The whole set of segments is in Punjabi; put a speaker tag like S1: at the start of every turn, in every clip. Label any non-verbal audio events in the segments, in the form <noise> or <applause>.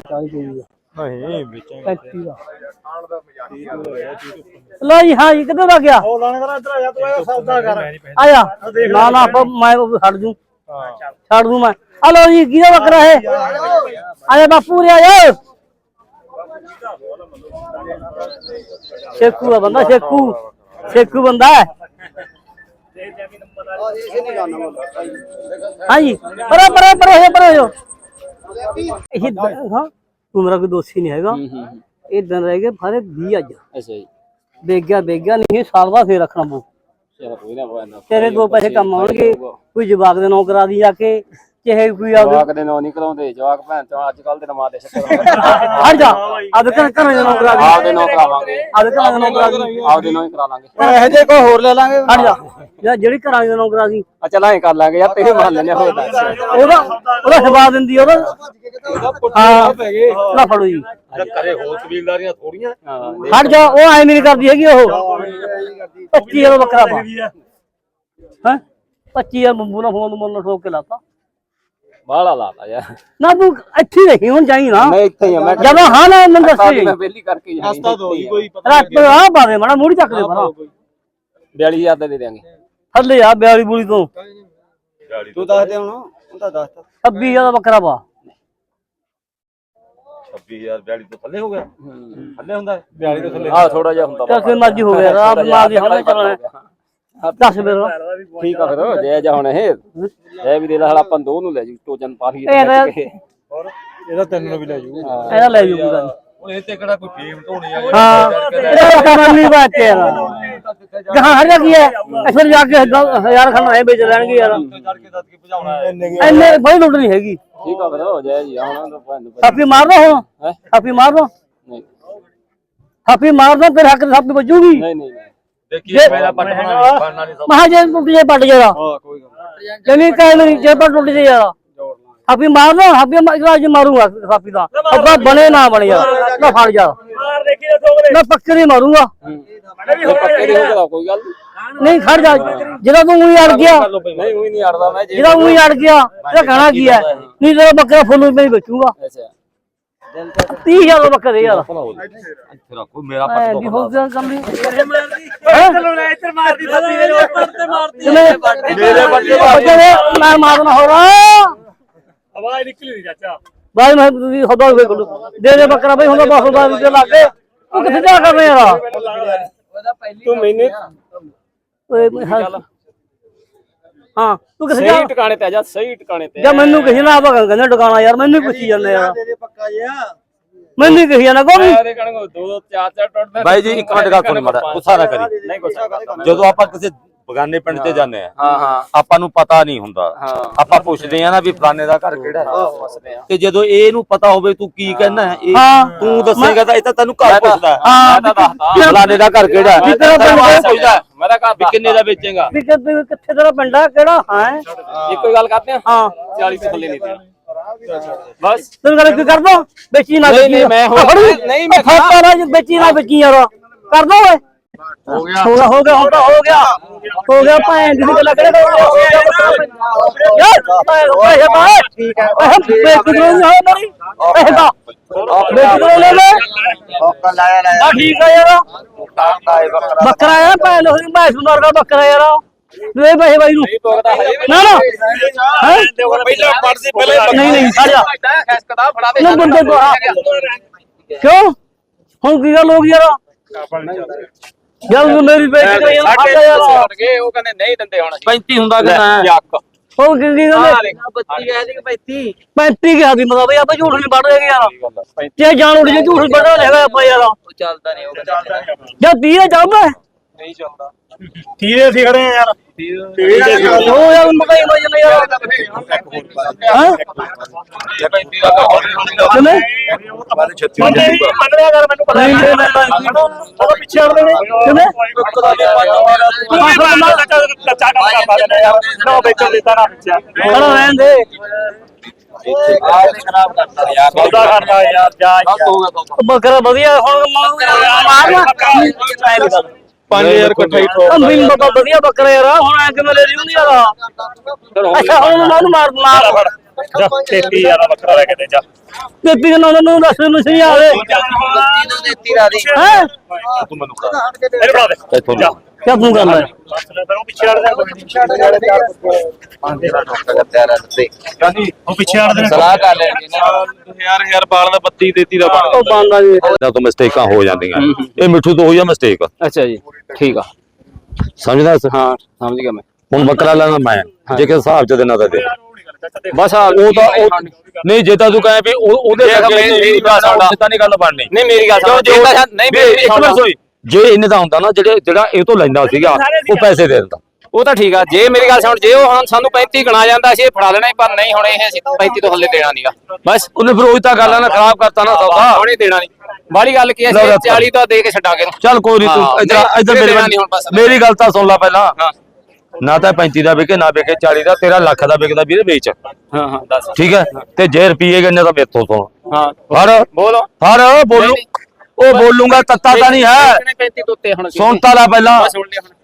S1: 40 ਕੋਈ ਦਾ
S2: ਨਹੀਂ ਵੇਚਾਂਗੇ
S1: 35 ਦਾ ਲੋ ਜੀ ਹਾਂ ਜੀ ਕਿੱਧਰ ਦਾ ਗਿਆ
S2: ਉਹ ਲਾਣੇ ਦਾ ਇੱਧਰ ਆ ਜਾ ਤੂੰ ਇਹ ਸੌਦਾ ਕਰ
S1: ਆਇਆ ਨਾ ਨਾ ਆਪਾਂ ਮੈਂ ਉਹ ਛੱਡ ਦੂੰ ਛੱਡ ਦੂੰ ਮੈਂ ਆ ਲੋ ਜੀ ਕਿਹਦਾ ਬੱਕਰਾ ਹੈ ਆਇਆ ਬਾਪੂ ਰੇ ਆਇਆ ਸ਼ੇਖੂ ਦਾ ਬੰਦਾ ਸ਼ੇਖੂ ਸ਼ੇਖੂ ਬੰਦਾ ਹੈ ਹਾਂਜੀ ਪਰੇ ਪਰੇ ਪਰੇ ਹੋ ਪਰੇ ਹੋ ਇਹ ਹਾਂ ਤੂੰ ਮੇਰਾ ਕੋਈ ਦੋਸਤੀ ਨਹੀਂ ਹੈਗਾ। ਇਹ ਦਿਨ ਰਹਿ ਗਏ ਫਾਰੇ 20 ਅੱਜ।
S3: ਅੱਛਾ ਜੀ।
S1: ਵੇਗਿਆ ਵੇਗਿਆ ਨਹੀਂ ਸਾਲ ਬਾਅਦ ਫੇਰ ਰੱਖਣਾ ਪਊ। ਤੇਰੇ ਦੋ ਪੈਸੇ ਕੰਮ ਆਉਣਗੇ ਕੋਈ ਜਵਾਕ ਦੇ ਨੌ ਕਰਾ ਦੀ ਜਾ ਕੇ ਚਾਹੇ ਕੋਈ ਆ
S3: ਜਵਾਕ ਦੇ ਨਾਂ ਨਹੀਂ ਕਰਾਉਂਦੇ ਜਵਾਕ ਭੈਣ ਚੋਂ ਅੱਜ ਕੱਲ ਦੇ ਨਮਾਜ਼ ਦੇ ਸ਼ੱਕਰ <laughs>
S1: ਹਟ ਜਾ ਆਦੇ ਘਰ ਘਰ ਦੇ ਨੌ ਕਰਾ ਦੀ।
S3: ਆਪਦੇ ਨਾਂ ਕਰਾਵਾਂਗੇ
S1: ਆਦੇ ਘਰ ਦੇ ਨੌ ਕਰਾ ਦੀ।
S3: ਆਪਦੇ ਨਾਂ ਹੀ ਕਰਾ ਲਾਂਗੇ।
S2: ਇਹ ਜੇ ਕੋਈ ਹੋਰ ਲੈ ਲਾਂਗੇ?
S1: ਹਟ ਜਾ। ਜਾਂ ਜਿਹੜੀ ਘਰਾਂ ਦੇ ਨੌ ਕਰਾ ਦੀ।
S3: ਆ ਚੱਲ ਐਂ ਕਰ ਲਾਂਗੇ। ਯਾਰ ਤੇਰੇ ਮੰਨ ਲੈਨੇ ਹੋਏ ਦੱਸ।
S1: ਉਹਦਾ ਉਹਦਾ ਸਵਾਦ ਦਿੰਦੀ ਉਹਦਾ ਹਾਂ। ਨਾ ਫੜੋ ਜੀ।
S2: ਕਰੇ ਹੋਰ ਕਬੀਲਦਾਰੀਆਂ ਥੋੜੀਆਂ।
S3: ਹਾਂ।
S1: ਹਟ ਜਾ ਉਹ ਐ ਨਹੀਂ ਕਰਦੀ ਹੈਗੀ ਉਹ। 25000 ਬੱਕਰਾ ਪਾ। ਹੈ? 25000 ਬੰਬੂ ਨਾਲ ਫੋਨ ਮੁੰਨ ਠੋਕ ਕੇ ਲਾਤਾ।
S3: ਬਾਹਲਾ ਲਾਤਾ ਯਾਰ।
S1: ਨਾ ਤੂੰ ਇੱਥੇ ਹੀ ਰਹੀ ਹੁਣ ਜਾਈ ਨਾ।
S3: ਮੈਂ ਇੱਥੇ ਹੀ ਆ ਮੈਂ
S1: ਜਦੋਂ ਹਾਂ ਨਾ ਮੈਨੂੰ ਦੱਸੀ
S3: ਮੈਂ ਪਹਿਲੀ ਕਰਕੇ ਜਾਣੀ
S2: ਹਸਤਾ ਦੋ ਹੀ ਕੋਈ ਪਤਾ
S1: ਰਾਤ ਆ ਬਾਵੇ ਮਾੜਾ ਮੂੜੀ। ਚੱਕ ਦੇ ਪਰਾਂ
S3: 42000 ਦਾ ਦੇ ਦਿਆਂਗੇ।
S1: ਥੱਲੇ ਆ ਬਿਆਲੀ ਬੂਲੀ ਤੋਂ।
S2: ਤੂੰ ਦੱਸ ਦੇ ਹੁਣ ਉਹ ਤਾਂ ਦੱਸ
S1: 26000 ਦਾ ਬੱਕਰਾ ਪਾ
S2: 26000 42 ਤੋਂ ਥੱਲੇ ਹੋ ਗਿਆ? ਥੱਲੇ ਹੁੰਦਾ? 42 ਤੋਂ ਥੱਲੇ
S3: ਆ ਥੋੜਾ ਜਿਹਾ ਹੁੰਦਾ
S1: ਚੱਲ ਕੋਈ ਮਰਜ਼ੀ ਹੋ ਗਿਆ ਰਾਮ ਨਾਲ ਦੀ ਚੱਲਣਾ ਦੱਸ ਫਿਰ।
S3: ਠੀਕ ਆ ਫਿਰ। ਜੈ ਜਾ ਹੁਣ ਇਹ ਜੈ ਵੀ ਦੇ ਲਾ ਹਲਾ ਆਪਾਂ ਦੋ ਨੂੰ ਲੈ ਜੂ ਟੋਜਨ ਪਾ ਲਈ
S1: ਇਹ ਤਾਂ-
S2: ਇਹਦਾ ਤਿੰਨ ਨੂੰ ਵੀ ਲੈ ਜੂ
S1: ਇਹਦਾ ਲੈ ਜੂ ਕੋਈ ਗੱਲ। ਨੀ।
S2: ਹੁਣ ਇਹ ਤੇ ਕਿਹੜਾ ਕੋਈ ਫੇਮ ਢੋਣੀ ਆ
S1: ਹਾਂ। ਇਹ ਕਮਾਨੀ ਬਾਤ ਹੈ ਯਾਰ। ਕਹਾਂ ਹਰ ਜਾ ਕੀ ਹੈ ਅਸਰ ਜਾ ਕੇ ਹਜ਼ਾਰ ਖੰਡ ਰਹਿ ਵੇਚ ਲੈਣਗੇ ਯਾਰ।
S2: ਇੰਨੇ
S1: ਐਨੇ ਬੜੀ ਲੁੱਟ ਨਹੀਂ ਹੈਗੀ।
S3: ਠੀਕ ਆ ਫਿਰ ਜੈ ਜੀ ਹੁਣ ਤਾਂ ਭੈਣ ਨੂੰ
S1: ਥਾਪੀ ਮਾਰ ਦੋ ਹੁਣ।
S3: ਹੈਂ?
S1: ਥਾਪੀ ਮਾਰ ਦੋ।
S3: ਨਹੀਂ।
S1: ਥਾਪੀ ਮਾਰ ਦੋ ਫਿਰ ਹੱਕ ਥਾਪੀ ਵੱਜੂਗੀ।
S3: ਨਹੀਂ ਨਹੀਂ। ਨਹੀਂ
S2: ਦੇਖੀ ਮੇਰਾ ਪੱਟ ਬਣਨਾ ਨਹੀਂ
S1: ਮਹਾ ਜੇ ਟੁੱਟ ਜੇ ਪੱਟ ਜਾਏਗਾ
S2: ਹਾਂ ਕੋਈ ਗੱਲ
S1: ਜਮੀ ਕਹਿ ਨਹੀਂ ਜੇ ਪੱਟ ਟੁੱਟ ਜੇ ਯਾਰ। ਥਾਪੀ ਮਾਰ ਦੋ ਥਾਪੀ ਅੱਜ ਮਾਰੂਗਾ ਥਾਪੀ ਦਾ। ਅੱਬਾ ਬਣੇ ਨਾ ਬਣੇ ਯਾਰ। ਨਾ ਫੜ ਜਾ।
S4: ਮਾਰ ਦੇਖੀ
S1: ਮੈਂ ਪੱਕੇ ਮਾਰੂਗਾ।
S3: ਇਹ ਨਹੀਂ ਹੋਗਾ ਕੋਈ ਗੱਲ ਨੀ।
S1: ਨਹੀਂ ਖੜ ਜਾ। ਜਿਹੜਾ ਤੂੰ ਉਹੀ ਅੜ ਗਿਆ।
S3: ਨਹੀਂ ਉਹੀ ਨਹੀਂ ਅੜਦਾ ਮੈਂ ਜੇ
S1: ਜਿਹੜਾ ਉਹੀ ਅੜ ਗਿਆ ਕਹਿਣਾ ਕੀ ਹੈ? ਨਹੀਂ ਤੇਰਾ ਬੱਕਰਾ ਫੁੱਲ ਮੈਂ ਵੇਚੂਗਾ।
S3: ਅੱਛਾ।
S1: 30000 ਦਾ ਬੱਕਰਾ ਦੇ ਯਾਰ।
S2: ਇੱਥੇ ਰੱਖੋ ਮੇਰਾ
S1: ਐ ਦੀ ਹੋ ਗਿਆ ਕੰਮ ਨਹੀਂ
S4: ਚਲੋ ਲੈ ਇੱਧਰ ਮਾਰਦੀ ਸੱਤੀ ਦੇ ਉੱਪਰ ਤੇ ਮਾਰਦੀ।
S1: ਮੇਰੇ ਬੱਚੇ ਮੈਂ ਮਾਰਨਾ ਹੋ ਰਹਾ
S4: ਆਵਾਜ਼ ਨਿਕਲੀ ਨਹੀਂ ਚਾਚਾ।
S1: ਬਾਈ ਮੈਂ ਤੁਸੀਂ ਖੁਦਾ ਵੇ ਕੋਲ ਦੇ ਦੇ ਬੱਕਰਾ ਬਈ ਹੁੰਦਾ ਬਸ ਹੁੰਦਾ ਵੀ ਲੱਗ। ਗਏ ਤੂੰ ਕਿੱਥੇ ਜਾ ਕਰ ਰਿਹਾ ਯਾਰ
S3: ਤੂੰ ਮੈਨੇ
S1: ਓਏ ਮੈਂ ਹਾਂ। ਹਾਂ ਤੂੰ ਕਿੱਥੇ ਜਾ
S3: ਸਹੀ ਟਿਕਾਣੇ ਤੇ ਆ ਜਾ ਸਹੀ ਟਿਕਾਣੇ ਤੇ
S1: ਜਾਂ ਮੈਨੂੰ ਕਿਸੇ ਨਾ ਆਵਾ ਕਹਿੰਦਾ ਟਿਕਾਣਾ ਯਾਰ ਮੈਨੂੰ ਹੀ ਪੁੱਛੀ ਜਾਂਦੇ ਯਾਰ
S2: ਦੇ ਪੱਕਾ ਜਿਆ
S1: ਮੈਨੂੰ ਹੀ ਕਹੀ ਜਾਂਦਾ ਕੋਈ
S3: ਉਹਦੇ ਕਹਣਗੇ ਦੋ ਦੋ ਚਾਰ ਚਾਰ ਟੁੱਟਦੇ
S5: ਬਾਈ ਜੀ ਇੱਕ ਮਿੰਟ ਗੱਲ ਸੁਣੀ ਮਾੜਾ ਗੁੱਸਾ ਨਾ ਕਰੀ।
S3: ਨਹੀਂ ਗੁੱਸਾ ਕਰਦਾ
S5: ਜਦੋਂ ਆਪਾਂ ਕਿਸੇ ਬਗਾਨੇ ਪਿੰਡ ਤੇ ਜਾਂਦੇ ਆ।
S3: ਹਾਂ ਹਾਂ।
S5: ਆਪਾਂ ਨੂੰ ਪਤਾ ਨਹੀਂ ਹੁੰਦਾ। ਆਪਾਂ ਪੁੱਛਦੇ ਆ। ਨਾ ਵੀ ਫਲਾਣੇ ਦਾ ਘਰ ਕਿਹੜਾ ਹੈ। ਤੇ ਜਦੋਂ ਇਹਨੂੰ ਪਤਾ ਹੋਵੇ ਤੂੰ ਕੀ ਕਹਿਣਾ ਹੈ ਇਹ। ਤੂੰ ਦੱਸੇਗਾ ਤਾਂ ਇਹ ਤਾਂ ਤੈਨੂੰ ਘਰ ਪੁੱਛਦਾ ਹੈ।
S3: ਤਾਂ
S5: ਫਲਾਣੇ ਦਾ ਘਰ ਕਿਹੜਾ ਹੈ? ਪੁੱਛਦਾ
S3: ਮੇਰਾ ਘਰ
S5: ਵੀ ਕਿੰਨੇ ਦਾ ਵੇਚੇਗਾ?
S1: ਵੀ ਕਿ- ਕਿੱਥੇ ਤੇਰਾ ਪਿੰਡ ਆ ਕਿਹੜਾ? ਹੈ।
S3: ਇੱਕੋ ਗੱਲ ਕਰਦੇ ਆ?
S1: ਹਾਂ।
S3: 40 ਤੋਂ ਥੱਲੇ ਨਹੀਂ ਦੇਣਾ। ਬਸ।
S1: ਤੈਨੂੰ ਗੱਲ ਕੀ ਕਰ ਦੋ ਵੇਚੀ ਨਾ
S3: ਨਹੀਂ, ਮੈਂ। ਨਹੀਂ, ਮੈਂ
S1: ਫਾਟਾ ਨਾ ਵੇਚੀ ਨਾ ਵੇਚੀ ਯਾਰ ਕਰ ਦੋ ਓਏ। ਹੋ ਗਿਆ ਹੋ ਗਿਆ ਹੋ ਗਿਆ ਹੁਣ ਤਾਂ ਹੋ ਗਿਆ ਹੋ ਗਿਆ ਭੈਣ ਦੀ ਗੱਲ ਕਿਹੜੇ ਹੋ ਗਿਆ ਯਾਰ ਭੈਣ ਪੈਸੇ ਪਾ ਠੀਕ ਹੈ ਵੇਚ ਦੋ ਨਹੀਂ ਹੋ ਮੇਰੀ ਪੈਸੇ ਪਾ ਵੇਚ ਦੋ ਲੈ ਲੈ
S2: ਪੱਕਾ ਲਾਇਆ ਲਾਇਆ
S1: ਆ ਠੀਕ ਹੈ ਯਾਰ ਬੱਕਰਾ ਆ ਭੈਣ ਹੋਈ ਮੈਂ ਸੁਣਾਰ ਦਾ ਬੱਕਰਾ ਯਾਰ ਲੈ ਪੈਸੇ ਬਾਈ ਨੂੰ
S3: ਟੋਕਦਾ ਹੈ
S1: ਨਾ ਨਾ ਹੈਂ?
S3: ਪਹਿਲਾਂ ਪੜਦੀ
S1: ਨਹੀਂ ਨਹੀਂ ਛੱਡ ਜਾ
S3: ਖੈਸਕਦਾ ਫੜਾ ਦੇ
S1: ਨਾ ਬੰਦੇ ਕੋ ਆ ਕਿਉਂ ਹੁਣ ਕੀ ਗੱਲ ਹੋ ਜਦ ਤੂੰ ਜਾਂਦਾ
S3: ਸਾਡੇ
S1: ਹਟ ਯਾਰ।
S3: ਛੱਡ ਗਏ ਉਹ ਕਹਿੰਦੇ ਨਹੀਂ ਦਿੰਦੇ ਹੁਣ
S5: 35 ਹੁੰਦਾ ਕਿੰਨਾ ਹੈ?
S3: ਯੱਕ।
S1: ਉਹ ਕੀ ਕੀ ਗੱਲ
S3: ਆ ਦੇਖ 32 ਕਹਿ ਦੀ 35
S1: 35 ਕਿਹਾ ਦੀ ਮਤਲਬ ਆਪਾਂ ਝੂਠ ਨਹੀਂ ਵੱਢ ਰਹੇ ਯਾਰ। ਜੇ ਜਾਣ ਉੱਡ ਜੇ ਝੂਠ ਵੱਢ ਹੈਗਾ ਆਪਾਂ ਯਾਰ।
S3: ਚੱਲਦਾ ਨਹੀਂ ਉਹ ਚੱਲਦਾ
S1: ਜਦ 30 ਦਾ ਚੱਲਦਾ
S3: ਨਹੀਂ ਚੱਲਦਾ।
S2: ਤੀਰੇ ਸੀ ਖੜੇ ਆ ਯਾਰ।
S1: ਉਹ ਯਾਰ ਮਕਾਈ ਮਜ ਨਾ ਯਾਰ ਹਾਂ ਕਿਵੇਂ
S4: ਬੰਦੇ ਨਹੀਂ ਮੰਨ ਕਰ ਮੈਨੂੰ ਪਤਾ
S1: ਨਹੀਂ ਨਹੀਂ ਨਹੀਂ
S4: ਉਹ ਪਿੱਛੇ ਹਟ ਦੇਣੇ
S1: ਕਿਵੇਂ
S4: ਤੂੰ ਕੰਮ ਕਰਵਾ ਦੇਣਾ ਯਾਰ ਨਾ ਵੇਚਣ ਦਿੱਤਾ ਨਾ ਪਿੱਛੇ
S1: ਖੜਾ ਰਹਿਣ ਦੇ
S2: ਖਰਾਬ ਕਰਤਾ ਯਾਰ
S4: ਸੌਦਾ ਕਰਦਾ ਯਾਰ ਜਾ
S1: ਬੱਕਰਾ ਵਧੀਆ, ਹੁਣ ਮਾਰਨਾ
S2: 5000 ਇਕੱਠਾ ਹੀ ਠੋਕ
S1: ਉਹ ਮੈਨੂੰ ਬਾਬਾ ਵਧੀਆ ਬੱਕਰਾ ਯਾਰ ਹੁਣ ਐ ਕਿਵੇਂ ਲੈ ਰਹੀ ਹੁੰਦੀ ਯਾਰ ਅੱਛਾ ਹੁਣ ਉਹਨੂੰ ਮਾਰ ਮਾਰ।
S4: ਜਾ 33000 ਦਾ ਬੱਕਰਾ ਲੈ ਕੇ ਦੇ ਜਾ।
S1: ਤੇਤੀ ਨਾ ਉਹਨਾਂ ਨੂੰ ਦੱਸ ਮੈਨੂੰ ਸਹੀ ਆਵੇ ਹੈ?
S2: ਤੂੰ ਮੈਨੂੰ ਫੜਾ।
S4: ਦੇ।
S2: ਇੱਥੋਂ
S4: ਜਾ।
S1: ਕਿਆ ਤੂੰ ਕਰ ਲੈ
S4: ਬਸ ਲੈ ਫਿਰ ਉਹ ਪਿੱਛੇ ਹਟ ਜਾ ਨਹੀਂ ਉਹ ਪਿੱਛੇ ਹਟ ਦੇ
S3: ਸਲਾਹ ਕਰ ਲੈਣੀ
S5: ਯਾਰ ਯਾਰ ਬਾਲ ਦਾ 32 33 ਦਾ ਬਣ
S1: ਉਹ ਬੰਦਾ ਜੀ।
S2: ਇਹਨਾਂ ਤੋਂ ਮਿਸਟੇਕਾਂ ਹੋ ਜਾਂਦੀਆਂ। ਇਹ ਮਿੱਠੂ ਤੋਂ ਹੋਈ ਆ ਮਿਸਟੇਕ?
S3: ਅੱਛਾ ਜੀ ਠੀਕ ਆ।
S2: ਸਮਝਦਾ ਇਸ?
S3: ਹਾਂ ਸਮਝ ਗਿਆ ਮੈਂ।
S2: ਹੁਣ ਬੱਕਰਾ ਲੈਣਾ ਮੈਂ। ਜੇ ਕਿ ਹਿਸਾਬ ਚ ਦੇਣਾ ਤਾਂ ਦੇ।
S3: ਬਸ ਆ
S2: ਉਹ ਤਾਂ ਉਹ ਨਹੀਂ ਜੇ ਤਾਂ ਤੂੰ ਕਹੇ ਵੀ ਉਹ- ਉਹਦੇ
S3: ਦੇਖ
S2: ਅੱਗੇ ਗੱਲ ਸੁਣ ਤਾਂ ਨਹੀਂ ਗੱਲ ਬਣਨੀ।
S3: ਨਹੀਂ ਮੇਰੀ ਗੱਲ ਸੁਣ ਜੇ ਤਾਂ ਨਹੀਂ
S2: ਵੀ
S3: ਮੇਰੀ
S2: ਇੱਕ ਮਿੰਟ ਸੋਈ ਜੇ ਇਹਨੇ ਦਾ ਹੁੰਦਾ ਨਾ ਜਿਹੜੇ ਜਿਹੜਾ ਇਹ ਤੋਂ ਲੈਂਦਾ ਸੀਗਾ ਉਹ ਪੈਸੇ ਦੇ ਦਿੰਦਾ।
S3: ਉਹ ਤਾਂ ਠੀਕ ਆ। ਜੇ ਮੇਰੀ ਗੱਲ ਸੁਣ ਜੇ ਉਹ ਹੁਣ ਸਾਨੂੰ 35 ਗਣਾ ਜਾਂਦਾ ਸੀ ਇਹ ਫੜਾ ਲੈਣਾ ਪਰ ਨਹੀਂ ਹੁਣ ਇਹ ਅਸੀਂ 35 ਤੋਂ ਥੱਲੇ ਦੇਣਾ ਨਹੀਂਗਾ ਬਸ
S2: ਉਹਨੇ ਫਿਰ ਉਹੀ ਤਾਂ ਗੱਲ ਆ ਨਾ ਖਰਾਬ ਕਰਤਾ ਨਾ ਸੌਦਾ।
S3: ਹੁਣੇ ਦੇਣਾ ਨਹੀਂ ਬਾਲੀ ਗੱਲ ਕੀ
S2: ਰੱਖ।
S3: 40 ਤਾਂ ਦੇ ਕੇ ਛੱਡਾਂਗੇ।
S2: ਚੱਲ ਕੋਈ ਨਹੀਂ ਤੂੰ ਇੱਧਰ ਇੱਧਰ ਮੇਰੀ। ਮੇਰੀ ਗੱਲ ਤਾਂ ਸੁਣ ਲੈ ਪਹਿਲਾਂ। ਨਾ ਤਾਂ 35 ਦਾ ਵਿਕੇ ਨਾ ਵਿਕੇ 40 ਦਾ ਤੇਰਾ ਲੱਖ ਦਾ ਵਿਕਦਾ ਵੀਰੇ ਵੇਚ।
S3: ਹਾਂ ਹਾਂ ਦੱਸ।
S2: ਠੀਕ ਹੈ? ਤੇ ਜੇ ਰੁਪਏ ਕਿੰਨੇ ਦਾ ਮੇਥੋਂ ਸੁਣ।
S3: ਹਾਂ।
S2: ਹਰ
S3: ਬੋਲੋ।
S2: ਹਰ ਬੋਲੂ। ਉਹ ਬੋਲੂਗਾ ਤੱਤਾ ਤਾਂ ਨਹੀਂ ਹੈ।
S3: 35 ਤੋਂ ਉੱਤੇ ਹੁਣ
S2: ਸੁਣ ਤਾਂ ਲੈ ਪਹਿਲਾਂ।
S3: ਬਸ ਸੁਣ ਲਿਆ ਹੁਣ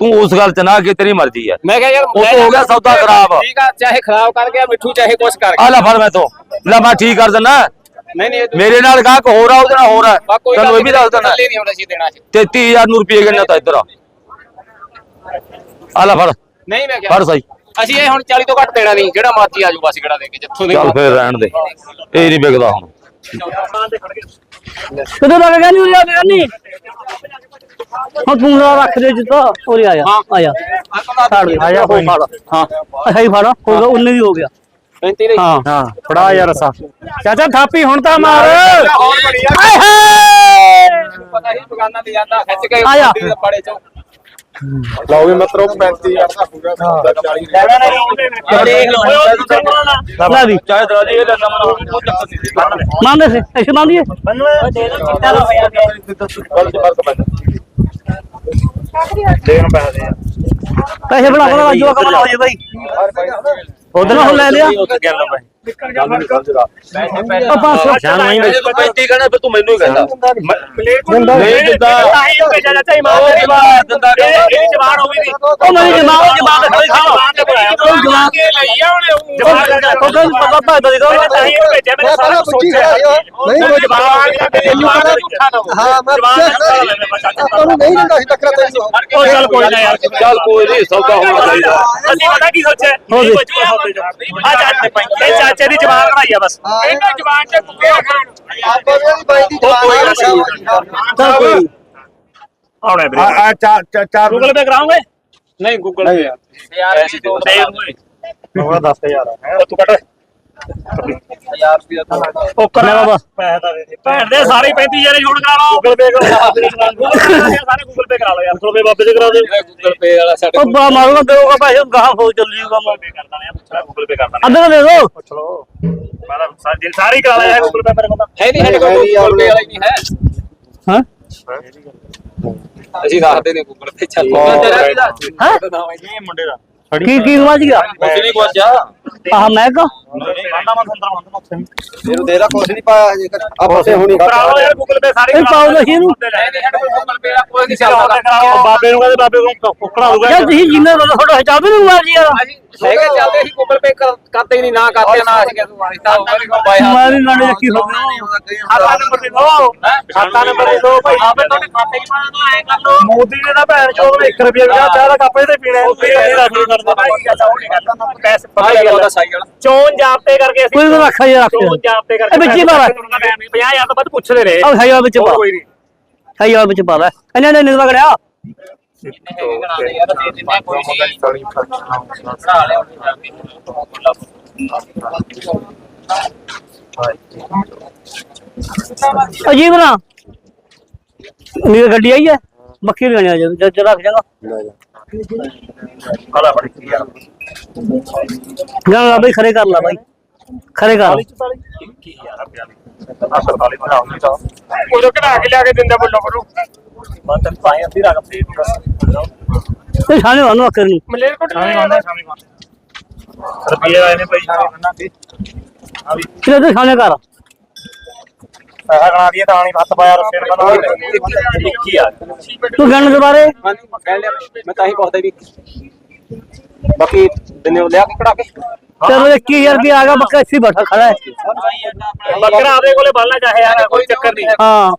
S2: ਤੂੰ ਉਸ ਗੱਲ ਚ ਨਾ ਕਿ ਤੇਰੀ ਮਰਜ਼ੀ ਹੈ।
S3: ਮੈਂ ਕਿਹਾ ਯਾਰ
S2: ਉਹ ਤਾਂ ਹੋ ਗਿਆ ਸੌਦਾ ਖਰਾਬ।
S3: ਠੀਕ ਆ ਚਾਹੇ ਖਰਾਬ ਕਰ ਗਿਆ ਮਿੱਠੂ ਚਾਹੇ ਕੁਛ ਕਰ
S2: ਆ
S3: ਗਿਆ
S2: ਲੈ ਫੜ ਮੈਂ ਤੋਂ। ਲੈ ਮੈਂ ਠੀਕ ਕਰ ਦਿੰਦਾ।
S3: ਨਹੀਂ ਨਹੀਂ
S2: ਮੇਰੇ ਨਾਲ ਗਾਹਕ ਹੋਰ ਆ ਉਹਦੇ ਨਾਲ ਹੋਰ ਆ। ਤੈਨੂੰ ਇਹ ਵੀ ਦੱਸ ਦਿੰਦਾ
S3: ਨਹੀਂ ਹੁਣ ਅਸੀਂ ਦੇਣਾ ਸੀ।
S2: 33000 ਨੂੰ ਰੁਪਏ ਕਿੰਨੇ ਤਾਂ ਇੱਧਰ ਆ। ਆ ਲੈ ਫੜ।
S3: ਨਹੀਂ ਮੈਂ ਕਿਹਾ
S2: ਫੜ ਸਹੀ।
S3: ਅਸੀਂ ਇਹ ਹੁਣ 40 ਤੋਂ ਘੱਟ ਦੇਣਾ ਨਹੀਂ ਜਿਹੜਾ ਮਰਜ਼ੀ ਆਜੂ ਬਸ ਕਿਹੜਾ ਦੇ ਕੇ ਜਿੱਥੋਂ ਦੀ
S2: ਚੱਲ ਫੇਰ ਰਹਿਣ ਦੇ। ਇਹ ਨਹੀਂ ਵਿਕਦਾ ਹੁਣ।
S1: ਕਿਦੋਂ ਲੱਗ ਗਿਆ ਨਹੀਂ ਉਰੇ ਆ ਗਿਆ ਨਹੀਂ। ਹੁਣ ਤੂੰ ਨਾ ਰੱਖ ਦੇ ਜਿੱਤਾ ਉਰੇ ਆ ਜਾ ਆ ਜਾ। ਛੱਡ ਦੇ ਆ ਜਾ ਹੋ ਫੜ। ਹਾਂ ਅੱਛਾ ਹੀ ਫੜ ਹੋ ਗਿਆ ਉਨੇ ਦੀ ਹੋ ਗਿਆ।
S3: 35 ਰਹੀ
S1: ਹਾਂ।
S4: ਹਾਂ ਫੜਾ ਯਾਰ ਅਸਾ। ਚਾਚਾ ਥਾਪੀ ਹੁਣ ਤਾਂ ਮਾਰ।
S1: ਆਏ ਹਾਏ
S3: ਪਤਾ ਹੀ ਦੁਕਾਨਾਂ ਤੇ ਜਾਂਦਾ ਖਿੱਚ ਕੇ
S1: ਆ ਜਾ।
S3: ਬੜੇ ਚੋਂ।
S6: ਲਓ ਵੀ ਮਤਰੋ 35000 ਦਾ ਪੂਰਾ 40
S1: ਲੈ ਵੀ।
S2: ਚਾਹੇ ਦਰਾਜੀ ਇਹ ਲੈਣਾ ਮਨ ਉਹ ਚੱਕਰ ਨਹੀਂ
S1: ਮੰਨਦੇ ਸੀ। ਐਸੇ ਮੰਨਦੀਏ
S4: ਦੇਣ ਪੈਸੇ ਦੇ
S1: ਪੈਸੇ ਬਣਾ ਬਣਾ ਜੋ ਕੰਮ ਹੋ ਜੇ ਬਾਈ। ਉਧਰ ਲੈ ਲਿਆ।
S4: ਉਹ ਗੱਲ ਪੈ
S1: ਉਹ 500
S4: ਜਾਨ ਨਹੀਂ
S2: ਜੇ ਤੂੰ 35 ਕਹਿਣਾ ਫਿਰ ਤੂੰ ਮੈਨੂੰ ਹੀ ਕਹਿੰਦਾ।
S4: ਨਹੀਂ ਦਿੰਦਾ। ਤਾਂ ਹੀ ਉਹ ਚਾਚਾ ਚਾਹੀ ਮਾਰ ਦੇ
S2: ਜਵਾਨ ਦਿੰਦਾ
S4: ਇਹ ਜਵਾਨ ਹੋਈ ਦੀ
S1: ਉਹ ਖਾਓ
S4: ਜਵਾਨ ਤੇ ਬੁਲਾਇਆ
S1: ਉਹ ਜਵਾਨ
S4: ਕੇ ਲਈ ਆ ਉਹਨੇ ਜਵਾਨ
S1: ਕਹਿੰਦਾ ਪਤਾ ਭਗਤ ਦੀ
S4: ਤਾਂ ਹੀ ਉਹ ਭੇਜਿਆ ਮੈਂ ਸਾਰਾ ਸੋਚਿਆ।
S6: ਨਹੀਂ
S4: ਉਹ ਜਵਾਨ ਆ ਤੇ ਦਾ ਝੂਠਾ ਨਾ
S6: ਹਾਂ ਮੈਂ ਆਪਾਂ ਨੂੰ ਨਹੀਂ ਦਿੰਦਾ ਸੀ ਟੱਕਰਾ ਤੈਨੂੰ
S4: ਉਹ ਚੱਲ ਕੋਈ ਨਾ ਯਾਰ।
S2: ਚੱਲ ਕੋਈ ਨਹੀਂ ਸੌਦਾ ਹੋਣਾ ਚਾਹੀਦਾ।
S4: ਅਸੀਂ ਪਤਾ ਕੀ ਸੋਚਿਆ?
S1: ਹੋ
S4: ਇਹ
S1: ਗਈ।
S4: ਆ ਚਾਚੇ ਇਹ ਚਾਚੇ ਦੀ ਜਵਾਨ ਬਣਾਈ ਆ ਬਸ। ਇਹਨਾਂ ਜਵਾਨ ਚ ਕੁੱਤੇ ਖਾਣ।
S6: ਆਪਾਂ ਵੀ ਬਾਈ ਦੀ ਜਵਾਨ
S1: ਚੱਲ ਕੋਈ।
S4: ਆਉਣਾ ਵੀਰੇ।
S6: ਆ ਚਾਰ ਚਾਰ
S4: ਗੂਗਲ ਪੇ ਕਰਾਉਂਗੇ
S3: ਨਹੀਂ ਗੂਗਲ ਪੇ ਯਾਰ
S4: ਪੈਸੇ ਦੇ ਉਹ 10000 ਹੈ ਤੂੰ ਕੱਟ
S3: 1000 ਰੁਪਿਆ ਤਾਂ
S4: ਉਹ ਕਰਾ
S1: ਬਾਬਾ।
S4: ਪੈਸੇ ਤਾਂ ਦੇ ਦੇ। ਭੈਣ ਦੇ ਸਾਰੇ 35000 ਜੋੜ ਕਰਾ ਲਓ। ਗੂਗਲ ਪੇ ਕਰਾ। ਸਾਰੇ ਗੂਗਲ ਪੇ ਕਰਾ ਲਓ ਯਾਰ। ਗੂਗਲ ਪੇ ਬਾਬੇ ਦੇ ਕਰਾ ਦੇ।
S3: ਗੂਗਲ ਪੇ ਵਾਲਾ ਸਾਡੇ
S1: ਉਹ ਬਾ ਮਾਰੂਗਾ ਦੇਊਗਾ ਪੈਸੇ ਗਾਹਾਂ ਹੋ ਚੱਲੀ ਕੰਮ
S4: ਪੇ ਕਰਦਾ ਨੇ ਪੁੱਛਣਾ ਗੂਗਲ ਪੇ ਕਰਦਾ
S1: ਅੱਧਾ ਦੇ ਦੋ
S4: ਪੁੱਛ ਲਓ। ਮੈਂ ਤਾਂ ਸਾਰੇ ਸਾਰੇ ਕਰਾ ਲਿਆ ਗੂਗਲ ਪੇ ਮੇਰੇ ਕੋਲ ਤਾਂ।
S3: ਹੈ ਨਹੀਂ ਸਾਡੇ ਕੋਲ ਗੂਗਲ ਪੇ ਵਾਲਾ ਹੀ ਨਹੀਂ ਹੈ।
S1: ਹਾਂ?
S3: ਅਸੀਂ ਦੱਸਦੇ ਨੇ ਗੂਗਲ ਪੇ ਚੱਲ।
S1: ਹੈ।
S4: ਇਹ ਮੁੰਡੇ ਦਾ।
S1: ਕੀ ਕੀ ਸਮਝ ਗਿਆ
S2: ਕੁਝ ਨਹੀਂ ਕੁਝ ਆ
S1: ਆਹ ਮੈਂ ਕਾ
S4: ਮੰਦਾ ਮੈਂ ਸੰਦਰ ਮੰਦਾ ਉੱਥੇ
S6: ਇਹਨੂੰ ਦੇਰਾ ਕੁਛ ਨਹੀਂ ਪਾਇਆ ਹਜੇ ਆਪਸੇ ਹੁਣੀ
S4: ਕਰਾ ਲਓ ਯਾਰ ਗੂਗਲ ਪੇ ਸਾਰੇ
S1: ਇਹ ਪਾਓ ਨਾ
S3: ਸਾਡੇ ਕੋਲ ਗੂਗਲ ਪੇ ਵਾਲਾ ਕੋਈ ਨਹੀਂ
S4: ਚੱਲਦਾ ਕਰਾਓ ਬਾਬੇ ਨੂੰ ਕਹਿੰਦੇ ਬਾਬੇ ਕੋਲ ਕੁੱਕੜਾ ਦੂਗਾ
S1: ਯਾਰ ਤੁਸੀਂ ਜਿੰਨਾ ਦਾ ਤੁਹਾਡਾ ਹਿਸਾਬ ਨਹੀਂ ਮਾਰ ਜੀ ਯਾਰ
S3: ਹੈਗੇ ਚੱਲਦੇ ਅਸੀਂ ਗੂਗਲ ਪੇ ਕਰਦੇ ਹੀ ਨਹੀਂ ਨਾ ਕਰਦੇ ਨਾ ਅਸੀਂ ਕਿਹਨੂੰ ਆਈ ਤਾਂ ਉਹ ਨਹੀਂ ਬਾਈ
S1: ਮੈਂ ਵੀ ਨਾਲੇ ਰੱਖੀ ਹੋ ਗਿਆ
S4: ਖਾਤਾ ਨੰਬਰ ਦੇ ਦਿਓ ਖਾਤਾ ਨੰਬਰ ਦੇ ਦਿਓ ਭਾਈ। ਆਪੇ ਤੁਹਾਡੇ ਖਾਤੇ ਹੀ ਪਾ ਦੋ ਐ ਕਰ ਲਓ। ਮੋਦੀ ਨੇ ਤਾਂ ਭੈਣ ਚੋਦ ਨੇ 1 ਰੁਪਿਆ ਵੀ ਚਾਹ ਦਾ ਕੱਪ ਤੇ ਪੀਣਾ ਇਹ ਰੱਖ ਕਰਦੇ ਭਾਈ ਗੱਲ ਉਹ ਨਹੀਂ ਕਰਦਾ ਪੈਸੇ ਪਤਾ ਗੱਲ
S3: ਸਾਈ ਵਾਲਾ
S4: ਚੋਣ ਜਾਬਤੇ ਕਰਕੇ ਅਸੀਂ
S1: ਕੋਈ ਰੱਖਾ ਰੱਖ।
S4: ਚੋਣ ਜਾਬਤੇ ਕਰਕੇ
S1: ਵਿੱਚ ਹੀ ਮਾਰ
S4: 50000 ਤੋਂ ਵੱਧ ਪੁੱਛਦੇ ਰਹੇ।
S1: ਆ ਖਾਈ ਵਾਲਾ ਵਿੱਚ ਪਾ
S4: ਕੋਈ ਨਹੀਂ।
S1: ਖਾਈ ਵਾਲਾ ਵਿੱਚ ਪਾ ਲੈ। ਇਹਨਾਂ ਨੇ ਨਿਕਲ ਗਿਆ ਅਜੀਬ ਨਾ ਮੇਰੀ ਗੱਡੀ ਆਈ ਹੈ ਬੱਕੀ ਲੈਣੀ ਆ ਜਾ ਜਦ ਰੱਖ ਜਾਗਾ
S4: ਕਾਲਾ ਬੜੀ ਯਾਰ
S1: ਨਾ ਲਾ ਬਈ ਖਰੇ ਕਰ ਲਾ ਬਾਈ ਖਰੇ ਕਰ ਲਾ।
S4: ਅਸਲ ਬਣਾਓ ਨਹੀਂ ਤਾਂ ਉਹ ਕਢਾ ਕੇ ਲਿਆ ਕੇ ਦਿੰਦਾ ਬੋਲੋ ਬੋਲੋ ਮੈਂ ਤਾਂ ਪਾਇਆ ਅੱਧੀ ਰਕਮ ਦੇ ਦੂੰਗਾ
S1: ਇਹ ਛਾਣੇ ਵਾਨੂੰ ਅਕਰ ਨੂੰ
S3: ਮਲੇਰ ਕੋਟ
S4: ਸ਼ਾਮੀ ਮੰਨਦਾ ਸ਼ਾਮੀ ਮੰਨਦਾ ਰੁਪਏ ਆਏ ਨੇ ਭਾਈ ਸ਼ਾਮੀ ਮੰਨਣਾ ਤੇ ਆ ਵੀ।
S1: ਕਿਹਦੇ ਤੇ ਛਾਣੇ ਕਰ
S4: ਪੈਸਾ ਗਣਾ ਦਈਏ ਤਾਂ ਨਹੀਂ ਹੱਥ ਪਾਇਆ ਰੁਪਏ ਦਾ 21000
S1: ਤੂੰ ਗਣ ਦੁਬਾਰੇ।
S3: ਮੈਂ ਤਾਂ ਹੀ ਪੁੱਛਦਾ ਵੀ ਬਾਕੀ ਦਿਨੇ ਲਿਆ ਕੇ ਕਢਾ ਕੇ।
S1: ਚਲੋ 21000 ਰੁਪਏ ਆ ਗਿਆ ਬੱਕਾ ਇੱਥੇ ਹੀ ਬੈਠਾ ਖੜਾ ਹੈ।
S4: ਬੱਕਰਾ ਆਪਦੇ ਕੋਲੇ ਬੰਨਣਾ ਚਾਹੇ ਯਾਰ ਕੋਈ ਚੱਕਰ ਨਹੀਂ।
S1: ਹਾਂ।